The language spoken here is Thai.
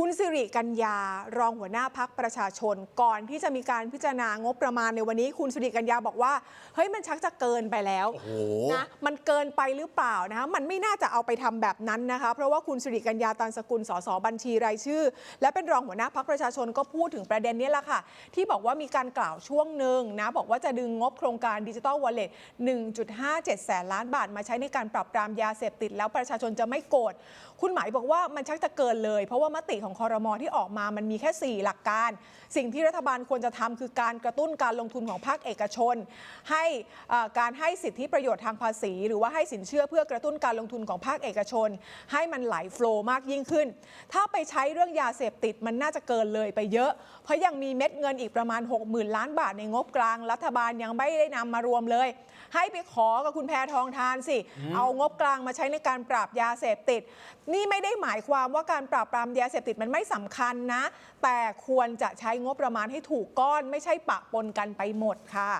คุณสิริกัญญารองหัวหน้าพักประชาชน ก่อนที่จะมีการพิจารณางบประมาณในวันนี้ คุณสิริกัญญาบอกว่าเฮ้ยมันชักจะเกินไปแล้วโอ้โหนะมันเกินไปหรือเปล่านะคะมันไม่น่าจะเอาไปทำแบบนั้นนะคะ เพราะว่าคุณสิริกัญญาตันสกุลสสบัญชีรายชื่อ และเป็นรองหัวหน้าพักประชาชนก็พูดถึงประเด็นนี้แหละค่ะ ที่บอกว่ามีการกล่าวช่วงหนึ่งนะบอกว่าจะดึงงบโครงการดิจิ t a ลวอลเล็ต1.57 แสนล้านบาทมาใช้ในการปรับปรามยาเสพติด แล้วประชาชนจะไม่โกรธคุณหมายบอกว่ามันชักจะเกินเลย เพราะว่ามติของคอรมอที่ออกมามันมีแค่ 4 หลักการ สิ่งที่รัฐบาลควรจะทำคือการกระตุ้นการลงทุนของภาคเอกชน ให้เอ่อการให้สิทธิประโยชน์ทางภาษี หรือว่าให้สินเชื่อเพื่อกระตุ้นการลงทุนของภาคเอกชน ให้มันไหลโฟลว์มากยิ่งขึ้น ถ้าไปใช้เรื่องยาเสพติดมันน่าจะเกินเลยไปเยอะ เพราะยังมีเม็ดเงินอีกประมาณ 60,000 ล้านบาทในงบกลาง รัฐบาลยังไม่ได้นำมารวมเลย ให้ไปขอกับคุณแพทองทานสิ เอางบกลางมาใช้ในการปราบยาเสพติด นี่ไม่ได้หมายความว่าการปราบปรามยาเสพติดมันไม่สำคัญนะ แต่ควรจะใช้งบประมาณให้ถูกก้อนไม่ใช่ปะปนกันไปหมดค่ะ